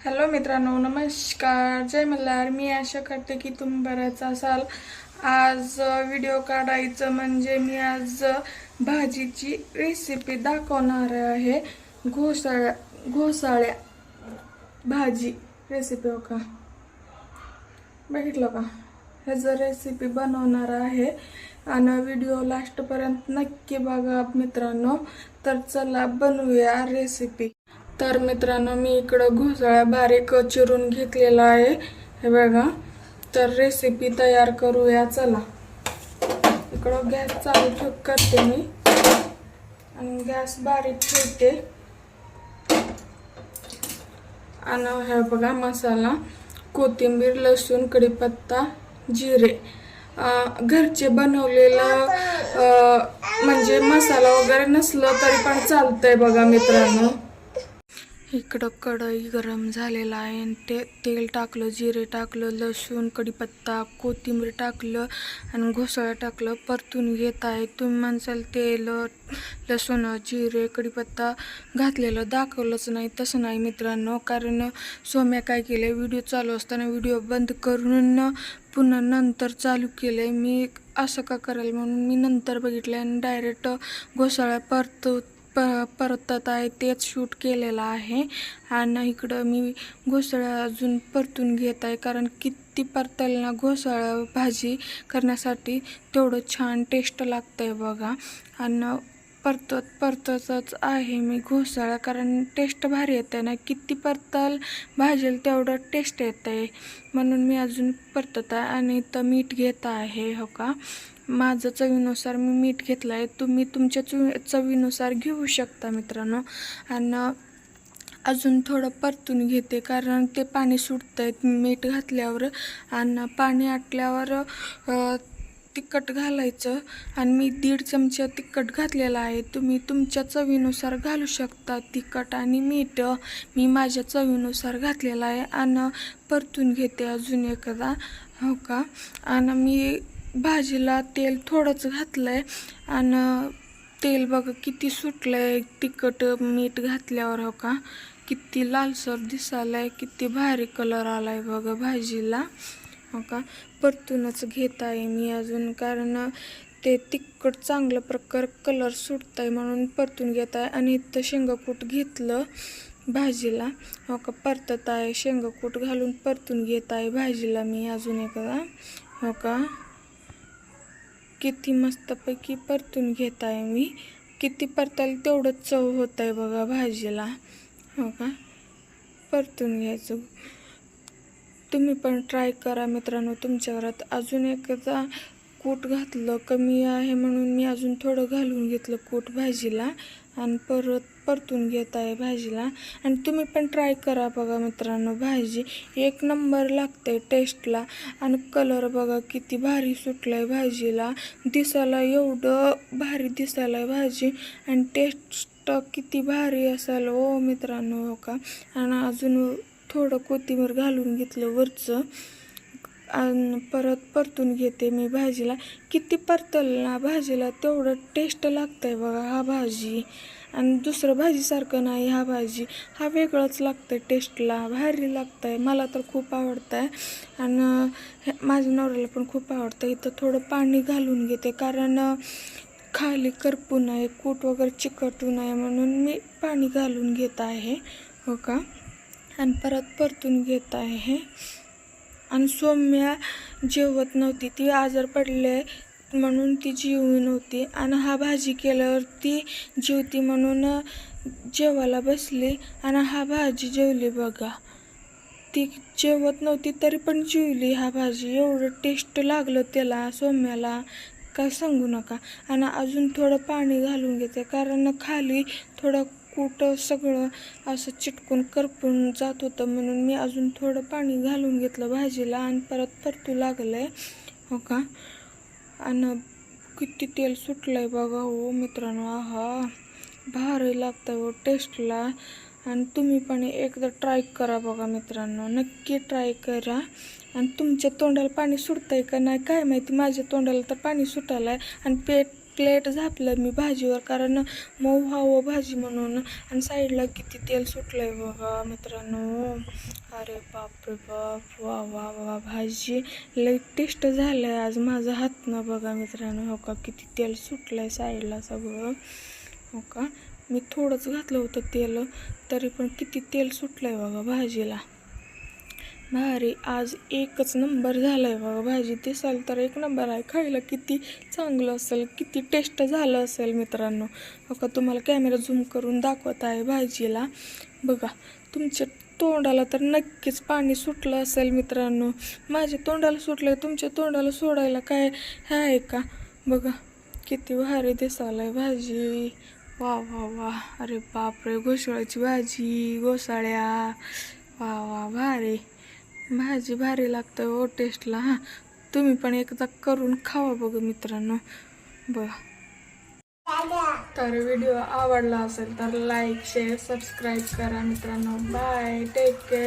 Hello मित्रांनो नमस्कार. जय मल्हार. मी आशा करते की तुम्ही बऱ्याच असाल. आज व्हिडिओ काढायचं म्हणजे मी आज भाजीची रेसिपी दाखवणार आहे. घोसाळ्या घोसाळ्या भाजी रेसिपी हो का? बघितलं का? ह्याचं रेसिपी बनवणार आहे आणि व्हिडिओ लास्टपर्यंत नक्की बघा मित्रांनो. तर चला बनवूया रेसिपी तर मित्रांनो मी इकडं घोसाळ्या बारीक चिरून घेतलेला आहे. हे बघा तर रेसिपी तयार करूया चला. इकडं गॅस चालू ठेव करते मी. आणि गॅस बारीक ठेवते. आणि हे बघा मसाला कोथिंबीर लसूण कढीपत्ता जिरे. घरचे बनवलेलं म्हणजे मसाला वगैरे नसलं तरी पण चालतंय बघा मित्रांनो. इकडं कढई गरम झालेला आहे आणि ते तेल टाकलं जिरे टाकलं लसूण कढीपत्ता कोथिंबीर टाकलं आणि घोसळं टाकलं. परतून घेत आहे. तुम्ही म्हणसाल तेल लसूण जिरे कढीपत्ता घातलेलं दाखवलंच नाही. तसं नाही मित्रांनो कारण सोम्या काय केलं व्हिडिओ चालू असताना व्हिडिओ बंद करून पुन्हा नंतर चालू केलं आहे मी असं का करेल म्हणून मी नंतर बघितलं आणि डायरेक्ट घोसाळ्या परत प परतत आहे तेच शूट केलेलं आहे. आणि इकडं मी घोसळं अजून परतून घेत आहे कारण किती परतल ना घोसाळ्या भाजी करण्यासाठी तेवढं छान टेस्ट लागतं आहे बघा. आणि परतत परततच आहे मी घोसाळा कारण टेस्ट भारी येत आहे ना. किती परतल भाजेल तेवढं टेस्ट येत आहे म्हणून मी अजून परतत आहे आणि इथं मीठ घेत आहे हो का? माझं चवीनुसार मी मीठ घेतलं आहे तुम्ही तुमच्या चवी चवीनुसार घेऊ शकता मित्रांनो. आणि अजून थोडं परतून घेते कारण ते पाणी सुटतं आहे मीठ घातल्यावर आणि पाणी आटल्यावर तिखट घालायचं. आणि मी दीड चमचा तिखट घातलेला आहे. तुम्ही तुमच्या चवीनुसार घालू शकता तिखट आणि मीठ. मी माझ्या चवीनुसार घातलेला आहे. आणि परतून घेते अजून एकदा. हो का? आणि मी भाजीला तेल थोडंच घातलं आहे आणि तेल बघा किती सुटलं आहे तिखट मीठ घातल्यावर हो का किती लालसर दिसायला आहे किती भारी कलर आला आहे बघा भाजीला. हो का परतूनच घेत आहे मी अजून. कारण ते तिखट चांगलं प्रकार कलर सुटत आहे म्हणून परतून घेत आहे आणि इथं शेंगाकूट घेतलं भाजीला. हो का परतत आहे शेंगाकूट घालून परतून घेत आहे भाजीला मी अजून एकदा. हो का. किती मस्तपैकी परतून घेत आहे मी. किती परताल तेवढंच चव होत आहे बघा भाजीला. हो का? परतून घ्यायचं. तुम्ही पण ट्राय करा मित्रांनो. तुमच्या घरात अजून एकदा कूट घातलं कमी आहे म्हणून मी अजून थोडं घालून घेतलं कूट भाजीला आणि परत परतून घेत आहे भाजीला. आणि तुम्ही पण ट्राय करा बघा मित्रांनो भाजी. एक नंबर लागते टेस्टला आणि कलर बघा किती भारी सुटला आहे भाजीला. दिसायला एवढं भारी दिसायला आहे भाजी आणि टेस्ट किती भारी असाल ओ हो मित्रांनो हो का? आणि अजून थोडं कोथिंबीर घालून घेतलं वरचं. परत परतून घेते मी भाजीला. किती परतलना भाजीला तेवढं टेस्ट लागतंय बघा हा भाजी. आणि दुसरं भाजीसारखं नाही हा भाजी. हा वेगळंच लागतं टेस्टला भारी लागतं आहे मला तर खूप आवडतं आहे आणि माझ्या नवऱ्याला पण खूप आवडतं इथं थोडं पाणी घालून घेते. कारण खाली करपू नये कूट वगैरे चिकटू नये म्हणून मी पाणी घालून घेत आहे. हो का? आणि परत परतून घेत आहे. आणि सौम्या जेवत नव्हती. ती आजार पडले म्हणून ती जेवली नव्हती आणि हा भाजी केल्यावर ती जेवती म्हणून जेवायला बसली आणि हा भाजी जेवली बघा. ती जेवत नव्हती तरी पण जेवली हा भाजी. एवढं टेस्ट लागलं त्याला सौम्याला. काय सांगू नका. आणि अजून थोडं पाणी घालून घेते कारण खाली थोडं कुठं सगळं असं चिटकून करपून जात होतं म्हणून मी अजून थोडं पाणी घालून घेतलं भाजीला आणि परत परतू लागलं आहे हो का? आणि किती तेल सुटलं आहे बघा हो मित्रांनो आहा. भारी लागतं हो टेस्टला. आणि तुम्ही पण एकदा ट्राय करा बघा मित्रांनो नक्की ट्राय करा. आणि तुमच्या तोंडाला पाणी सुटतं आहे का नाही काय माहिती? माझ्या तोंडाला तर पाणी सुटायला आहे आणि पेट प्लेट झापलं मी भाजीवर कारण मऊ व्हावं भाजी म्हणून. आणि साईडला किती तेल सुटलंय बघा मित्रांनो. अरे बाप रे बाप. वा वा वा भाजी लई टेस्ट झालंय आज माझं हातनं बघा मित्रांनो. हो का? किती तेल सुटलंय साईडला सगळं. हो का? मी थोडंच घातलं होतं तेल तरी पण किती तेल सुटलंय बघा भाजीला. भारी आज एकच नंबर झाला आहे बघा भाजी दिसाल तर एक नंबर आहे. खायला किती चांगलं असेल किती टेस्ट झालं असेल मित्रांनो. बघा तुम्हाला कॅमेरा झूम करून दाखवत आहे भाजीला. बघा तुमच्या तोंडाला तर नक्कीच पाणी सुटलं असेल मित्रांनो. माझ्या तोंडाला सुटलं तुमच्या तोंडाला सोडायला काय हे आहे का? बघा किती भारी दिसायला भाजी. वा वा वा. अरे बापरे घोसाळ्याची भाजी घोसाळ्या. वा वा भारी. भाजी भारी लागतं हो टेस्टला हां. तुम्ही पण एकदा करून खावा बघू मित्रांनो. बघ तर व्हिडिओ आवडला असेल तर लाईक शेअर सबस्क्राईब करा मित्रांनो. Bye take care